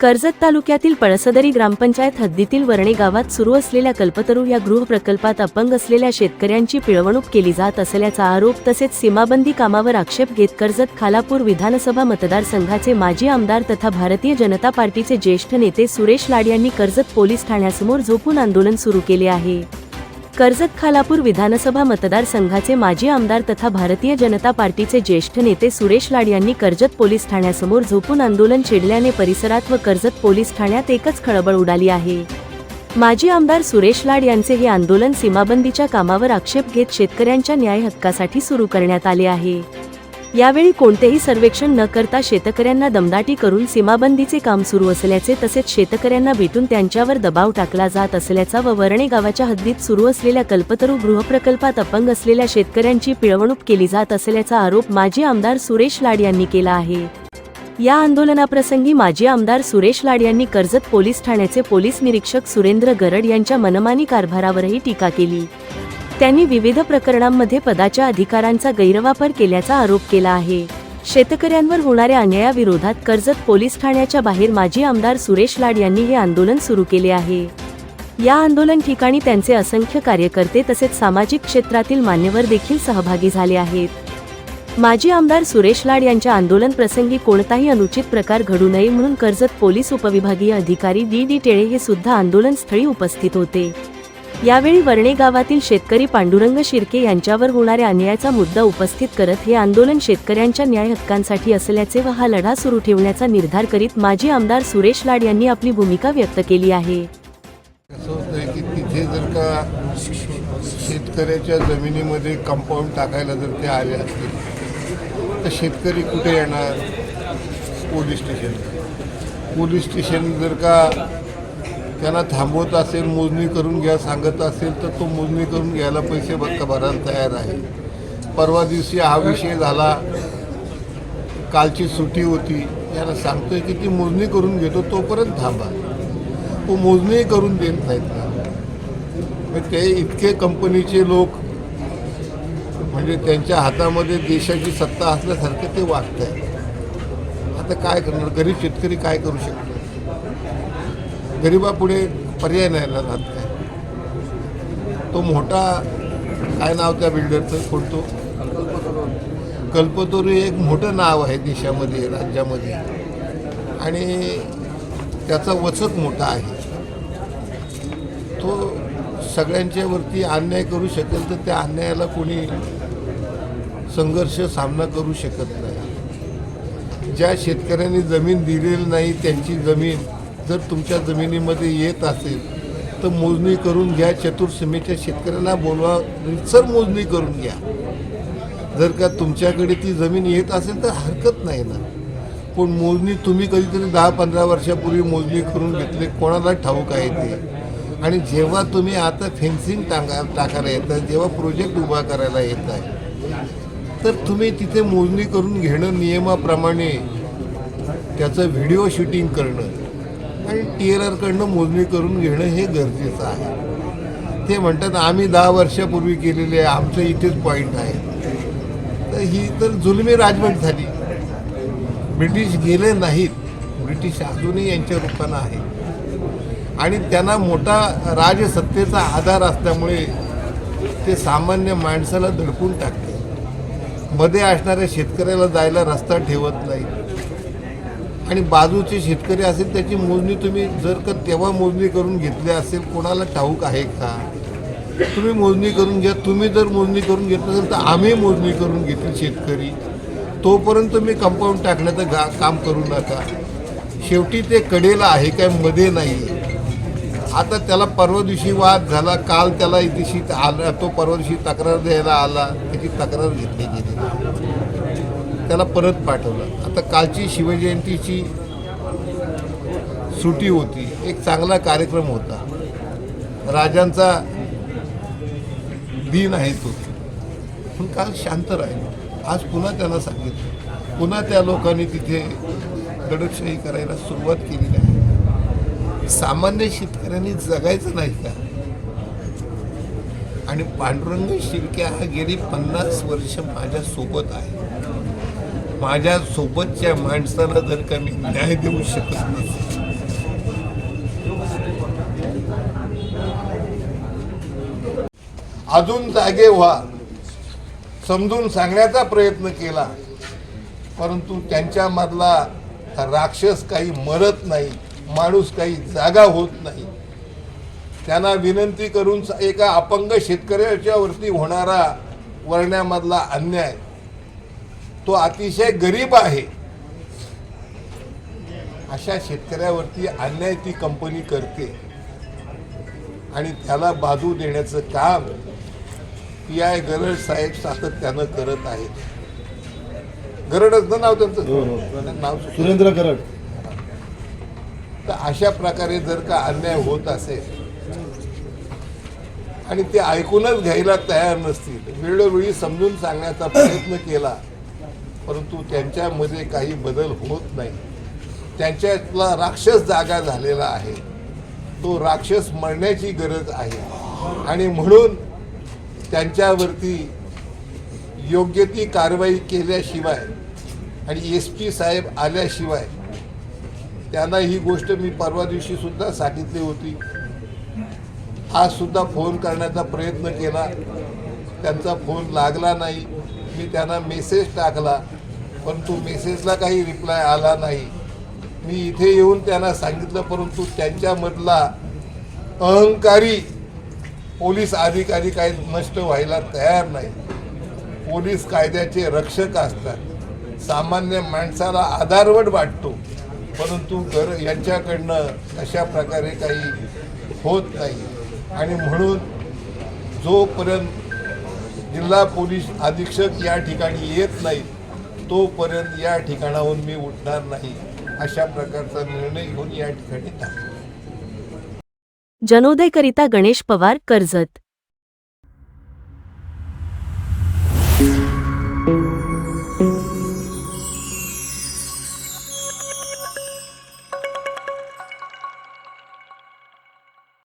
कर्जत तालुक्यातील पळसदरी ग्रामपंचायत हद्दीतील वर्णे गावात सुरू असलेल्या कल्पतरू या गृह प्रकल्पात अपंग असलेल्या शेतकऱ्यांची पिळवणूक केली जात असल्याचा आरोप तसेच सीमाबंदी कामावर आक्षेप घेत कर्जत खालापूर विधानसभा मतदारसंघाचे माजी आमदार तथा भारतीय जनता पार्टीचे ज्येष्ठ नेते सुरेश लाड यांनी कर्जत पोलीस ठाण्यासमोर झोपून आंदोलन सुरू केले आहे. कर्जत खालापूर विधानसभा मतदारसंघाचे माजी आमदार तथा भारतीय जनता पार्टीचे ज्येष्ठ नेते सुरेश लाड यांनी कर्जत पोलीस ठाण्यासमोर झोपून आंदोलन छेडल्याने परिसरात व कर्जत पोलीस ठाण्यात एकच खळबळ उडाली आहे. माजी आमदार सुरेश लाड यांचे हे आंदोलन सीमाबंदीच्या कामावर आक्षेप घेत शेतकऱ्यांच्या न्याय हक्कासाठी सुरू करण्यात आले आहे. यावेळी कोणतेही सर्वेक्षण न करता शेतकऱ्यांना दमदाटी करून सीमाबंदीचे काम सुरू असल्याचे तसेच शेतकऱ्यांना भेटून त्यांच्यावर दबाव टाकला जात असल्याचा व वरणे गावाच्या हद्दीत सुरू असलेल्या कल्पतरू गृहप्रकल्पात अपंग असलेल्या शेतकऱ्यांची पिळवणूक केली जात असल्याचा आरोप माजी आमदार सुरेश लाड यांनी केला आहे. या आंदोलनाप्रसंगी माजी आमदार सुरेश लाड यांनी कर्जत पोलीस ठाण्याचे पोलीस निरीक्षक सुरेंद्र गरड यांच्या मनमानी कारभारावरही टीका केली. त्यांनी विविध प्रकरणांमध्ये पदाच्या अधिकारांचा गैरवापर केल्याचा आरोप केला आहे. शेतकऱ्यांवर होणाऱ्या अन्यायाविरोधात कर्जत पोलीस ठाण्याच्या बाहेर माजी आमदार सुरेश लाड यांनी हे आंदोलन सुरू केले आहे. या आंदोलन ठिकाणी त्यांचे असंख्य कार्यकर्ते तसेच सामाजिक क्षेत्रातील मान्यवर देखील सहभागी झाले आहेत. माजी आमदार सुरेश लाड यांच्या आंदोलन प्रसंगी कोणताही अनुचित प्रकार घडू नये म्हणून कर्जत पोलीस उपविभागीय अधिकारी डी डी टेळे हे सुद्धा आंदोलनस्थळी उपस्थित होते. यावेळी वर्णे गावातील शेतकरी पांडुरंग शिर्के यांच्यावर होणाऱ्या अन्यायाचा मुद्दा उपस्थित करत हे आंदोलन शेतकऱ्यांच्या न्याय हक्कांसाठी असल्याचे व हा लढा सुरू ठेवण्याचा निर्धार करीत माजी आमदार सुरेश लाड यांनी आपली भूमिका व्यक्त केली आहे. तिथे जर का शेतकऱ्याच्या जमिनीमध्ये कंपाऊंड टाकायला जर ते आले असतील तर शेतकरी कुठे येणार? Police station. पोलीस स्टेशन जर का त्यांना थांबवत असेल मोजणी करून घ्या सांगत असेल तर तो मोजणी करून घ्यायला पैसे बक्का भरायला तयार आहे. परवा दिवशी हा विषय झाला. कालची सुट्टी होती. याला सांगतोय की ती मोजणी करून घेतो तोपर्यंत थांबा. तो मोजणी करून देत नाहीत ना. मग ते इतके कंपनीचे लोक म्हणजे त्यांच्या हातामध्ये देशाची सत्ता असल्यासारखे ते वागत आहेत आता काय करणार? गरीब शेतकरी काय करू शकतो? गरिबापुढे पर्याय नाही राहत काय तो मोठा काय नाव त्या बिल्डरचं कोणतो? कल्पतरू एक मोठं नाव आहे देशामध्ये राज्यामध्ये. आणि त्याचा वचक मोठा आहे. तो सगळ्यांच्यावरती अन्याय करू शकेल तर त्या अन्यायाला कोणी संघर्ष सामना करू शकत नाही. ज्या शेतकऱ्यांनी जमीन दिलेली नाही त्यांची जमीन जर तुमच्या जमिनीमध्ये येत असेल तर मोजणी करून घ्या. चतुर्सीमेच्या शेतकऱ्यांना बोलवा रितसर मोजणी करून घ्या. जर का तुमच्याकडे ती जमीन येत असेल तर हरकत नाही ना. पण मोजणी तुम्ही कधीतरी दहा पंधरा वर्षापूर्वी मोजणी करून घेतली कोणाला ठाऊक आहे ते? आणि जेव्हा तुम्ही आता फेन्सिंग टाका टाकायला येतं जेव्हा प्रोजेक्ट उभा करायला येत आहे तर तुम्ही तिथे मोजणी करून घेणं नियमाप्रमाणे त्याचं व्हिडिओ शूटिंग करणं. आणि टी एल आरकडनं मोजणी करून घेणं हे गरजेचं आहे. ते म्हणतात आम्ही दहा वर्षापूर्वी केलेले आहे आमचं इथेच पॉईंट आहे. तर ही तर जुलमी राजवट झाली. ब्रिटिश गेले नाहीत. ब्रिटिश अजूनही यांच्या रूपानं आहे आणि त्यांना मोठा राजसत्तेचा आधार असल्यामुळे ते सामान्य माणसाला दडपून टाकते मध्ये असणाऱ्या शेतकऱ्याला जायला रस्ता ठेवत नाही आणि बाजूचे शेतकरी असेल त्याची मोजणी तुम्ही जर का तेव्हा मोजणी करून घेतली असेल कोणाला ठाऊक आहे का? तुम्ही मोजणी करून घ्या. तुम्ही जर मोजणी करून घेत नसेल तर आम्ही मोजणी करून घेतली शेतकरी. तोपर्यंत तुम्ही कंपाऊंड टाकण्याचं गा काम करू नका. शेवटी ते कडेला आहे काय मध्ये नाही आता त्याला परवा दिवशी वाद झाला काल त्याला दिवशी आला तो परवा दिवशी तक्रार द्यायला आला त्याची तक्रार घेतली गेली. त्याला परत पाठवलं. आता कालची शिवजयंतीची सुटी होती. एक चांगला कार्यक्रम होता. राजांचा दिन आहे तो. पण काल शांत राहिलो. आज पुन्हा त्यांना सांगितलं. पुन्हा त्या लोकांनी तिथे दडपशाही करायला सुरुवात केली आहे सामान्य शेतकऱ्यांनी जगायचं नाही का? आणि पांडुरंग शिर्क्या हा गेली पन्नास वर्ष माझ्यासोबत आहे. माझ्या सोबतच्या माणसाला जर का मी न्याय देऊ शकत नसेल. अजून जागे व्हा. समजून सांगण्याचा प्रयत्न केला. परंतु त्यांच्यामधला राक्षस काही मरत नाही माणूस काही जागा होत नाही. त्यांना विनंती करून एका अपंग शेतकऱ्याच्या वरती होणारा वर्ण्यामधला अन्याय. तो अतिशय गरीब आहे. अशा शेतकऱ्यावरती अन्याय ती कंपनी करते. आणि त्याला बाजू देण्याचं काम पी आय गरड साहेब सातत्यानं करत आहेत. गरडच ना नाव त्यांचं? नाव सुचलं. सुरेंद्र गरड. तर अशा प्रकारे जर का अन्याय होत असेल आणि ते ऐकूनच घ्यायला तयार नसतील वेळोवेळी समजून सांगण्याचा प्रयत्न केला परंतु त्यांच्यामध्ये काही बदल होत नाही. त्यांच्यातला राक्षस जागा झालेला आहे. तो राक्षस मरण्याची गरज आहे. आणि म्हणून त्यांच्यावरती योग्य ती कारवाई केल्याशिवाय आणि एस पी साहेब आल्याशिवाय त्यांना ही गोष्ट मी परवा दिवशीसुद्धा सांगितली होती. आज सुद्धा फोन करण्याचा प्रयत्न केला. त्यांचा फोन लागला नाही. मी त्यांना मेसेज टाकला. परंतु मेसेजला काही रिप्लाय आला नाही. मी इथे येऊन त्यांना सांगितलं परंतु त्यांच्यामधला अहंकारी पोलीस अधिकारी काही नष्ट व्हायला तयार नाही. पोलीस कायद्याचे रक्षक असतात. सामान्य माणसाला आधारवड वाटतो. परंतु घर यांच्याकडनं अशा प्रकारे काही होत नाही. आणि म्हणून जोपर्यंत जिल्हा पोलीस अधीक्षक या ठिकाणी येत नाहीत तोपर्यंत या ठिकाणाहून मी उठणार नाही अशा प्रकारचा निर्णय घेऊन या ठिकाणी जनोदयकरिता गणेश पवार कर्जत